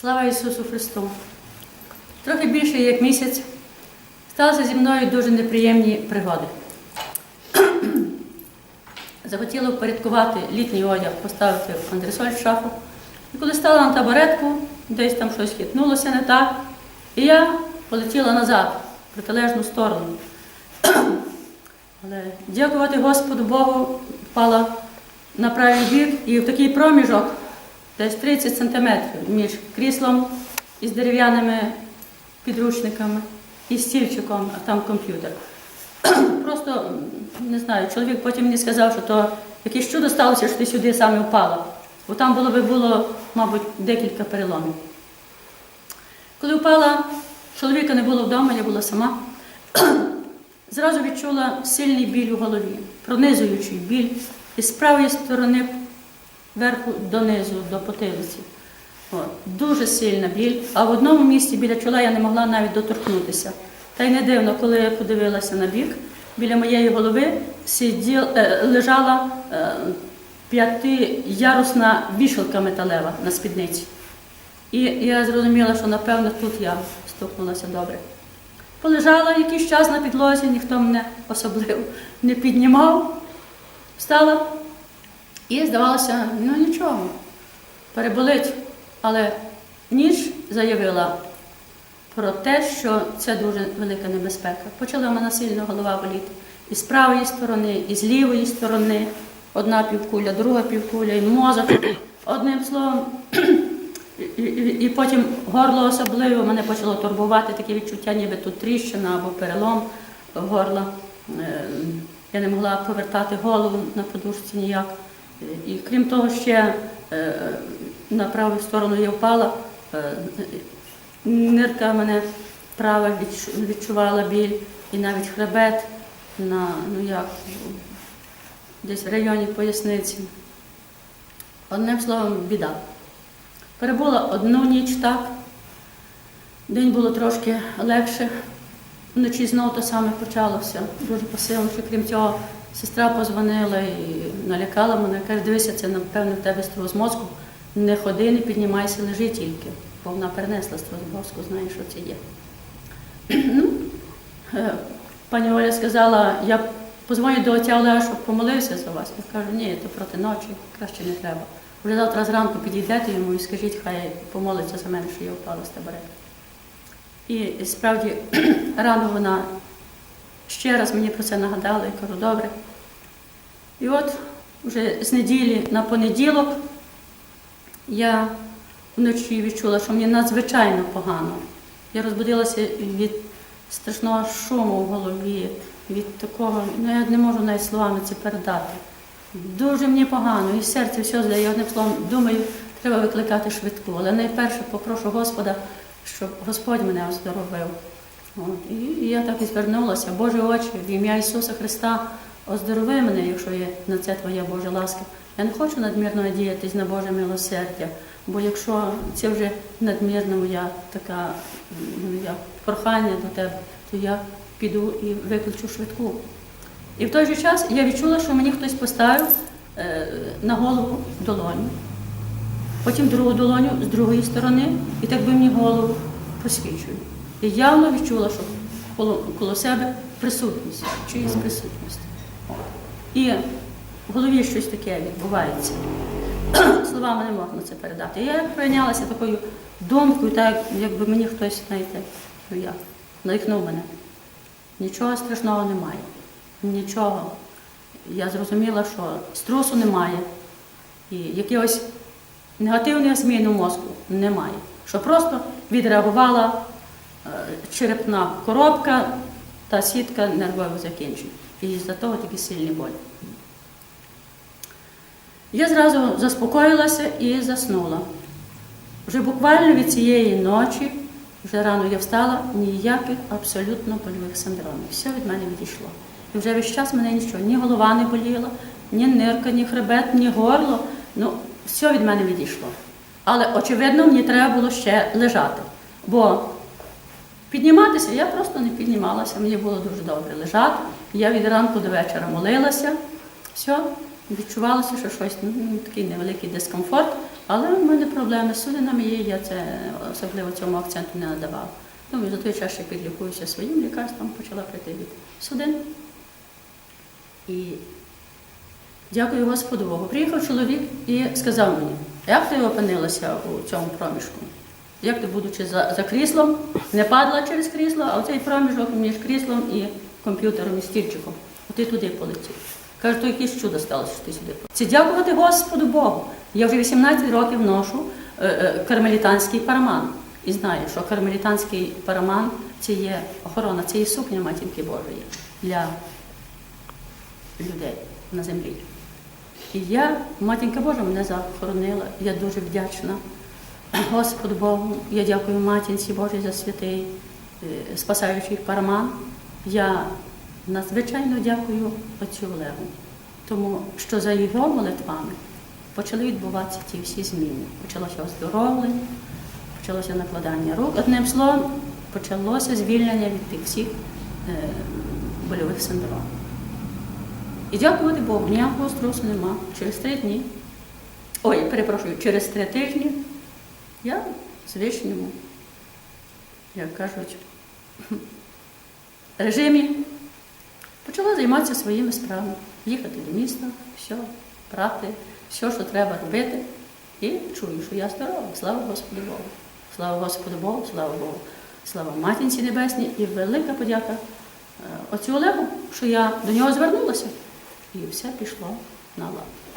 Слава Ісусу Христу! Трохи більше як місяць сталися зі мною дуже неприємні пригоди. Захотіла впорядкувати літній одяг, поставити в андресоль в шафу. І коли стала на табуретку, десь там щось хитнулося не так, і я полетіла назад, в протилежну сторону. Але дякувати Господу Богу, впала на правий бік і в такий проміжок, десь 30 сантиметрів між кріслом із дерев'яними підручниками і стільчиком, а там комп'ютер. Просто не знаю, чоловік потім мені сказав, що то якесь чудо сталося, що ти сюди саме впала. Бо там було би було, мабуть, декілька переломів. Коли впала, чоловіка не було вдома, я була сама. Зразу відчула сильний біль у голові, пронизуючий біль із правої сторони верху донизу, до потилиці. От. Дуже сильна біль, а в одному місці біля чола я не могла навіть доторкнутися. Та й не дивно, коли я подивилася на бік, біля моєї голови сиділ, е, лежала е, п'ятиярусна вішалка металева на спідниці. І я зрозуміла, що напевно тут я стукнулася добре. Полежала якийсь час на підлозі, ніхто мене особливо не піднімав, встала і здавалося, ну нічого, переболить. Але ніч заявила про те, що це дуже велика небезпека. Почала в мене сильно голова боліти. І з правої сторони, і з лівої сторони. Одна півкуля, друга півкуля, і мозок. Одним словом, і потім горло особливо мене почало турбувати, таке відчуття, ніби тут тріщина або перелом горла. Е, Я не могла повертати голову на подушці ніяк. І крім того, ще е, на праву сторону я впала, е, нирка мене права відчувала біль, і навіть хребет на ну як, десь в районі поясниці. Одним словом, біда. Перебула одну ніч так, день було трошки легше. Вночі знову те саме почалося, дуже посилено, крім цього, сестра позвонила і налякала мене, каже, дивися, це напевно в тебе струс мозку. Не ходи, не піднімайся, лежи тільки, бо вона перенесла струс мозку, знає, що це є. Ну, е, Пані Оля сказала, я позвоню до отця Олега, щоб помолився за вас. Я кажу, ні, то проти ночі, краще не треба. Вже завтра зранку підійдете йому і скажіть, хай помолиться за мене, що я впала з табуретки. І справді рано вона ще раз мені про це нагадала і кажу, добре. І от вже з неділі на понеділок я вночі відчула, що мені надзвичайно погано. Я розбудилася від страшного шуму в голові, від такого, ну я не можу навіть словами це передати. Дуже мені погано, і серце все. Я одним словом думаю, треба викликати швидку. Але найперше попрошу Господа, щоб Господь мене оздоровив. І, я так і звернулася, Боже очі, в ім'я Ісуса Христа, оздорови мене, якщо є на це Твоя Божа ласка. Я не хочу надмірно надіятись на Боже милосердя, бо якщо це вже надмірна моя така ну, як прохання до тебе, то я піду і викличу швидку. І в той же час я відчула, що мені хтось поставив е, на голову долоню, потім другу долоню з другої сторони, і так би мені голову просвічує. І явно відчула, що коло, коло себе присутність, чиїсь присутність. І в голові щось таке відбувається. Словами не можна це передати. Я прийнялася такою думкою, так якби мені хтось, знаєте, ну як, надихнув мене. Нічого страшного немає. Нічого. Я зрозуміла, що струсу немає. І якихось негативних змін у мозку немає. Що просто відреагувала черепна коробка та сітка нервових закінчень. І з-за того такі сильні болі. Я зразу заспокоїлася і заснула. Вже буквально від цієї ночі, вже рано я встала, ніяких абсолютно больових синдромів. Все від мене відійшло. І вже весь час мене нічого, ні голова не боліла, ні нирка, ні хребет, ні горло. Ну, все від мене відійшло. Але, очевидно, мені треба було ще лежати. Бо підніматися я просто не піднімалася, мені було дуже добре лежати. Я від ранку до вечора молилася. Все, відчувалося, що щось, ну, такий невеликий дискомфорт, Але в мене проблеми з судинами є, я це особливо цьому акценту не надавала. Думаю, за той час ще підлікуюся своїм лікарством, почала прийти від судин. І дякую Господу Богу. Приїхав чоловік і сказав мені, як ти опинилася у цьому проміжку? Як ти, будучи за, за кріслом, не падала через крісло, а оцей проміжок між кріслом і комп'ютером і стільчиком. Ти туди полетів. Каже, то якесь чудо сталося, що ти сюди. Це дякувати Господу Богу. Я вже 18 років ношу е, е, кармелітанський параман. І знаю, що кармелітанський параман це є охорона, це є сукня матінки Божої для людей на землі. І я, матінка Божа, мене захоронила. Я дуже вдячна Господу Богу. Я дякую матінці Божій за святий е, спасаючий параман. Я надзвичайно дякую отцю Олегу, тому що за його молитвами почали відбуватися ті всі зміни. Почалося оздоровлення, почалося накладання рук. Одним словом, почалося звільнення від тих всіх е, больових синдромів. І дякувати Богу, ніякого струсу нема. Через три дні, ой, перепрошую, через три тижні я в звичному, як кажуть, режимі почала займатися своїми справами, їхати до міста, все, прати, все, що треба робити. І чую, що я здорова. Слава Господу Богу. Слава Господу Богу, слава Богу, слава Матінці Небесній і велика подяка е, отцю Олегу, що я до нього звернулася. І все пішло на лад.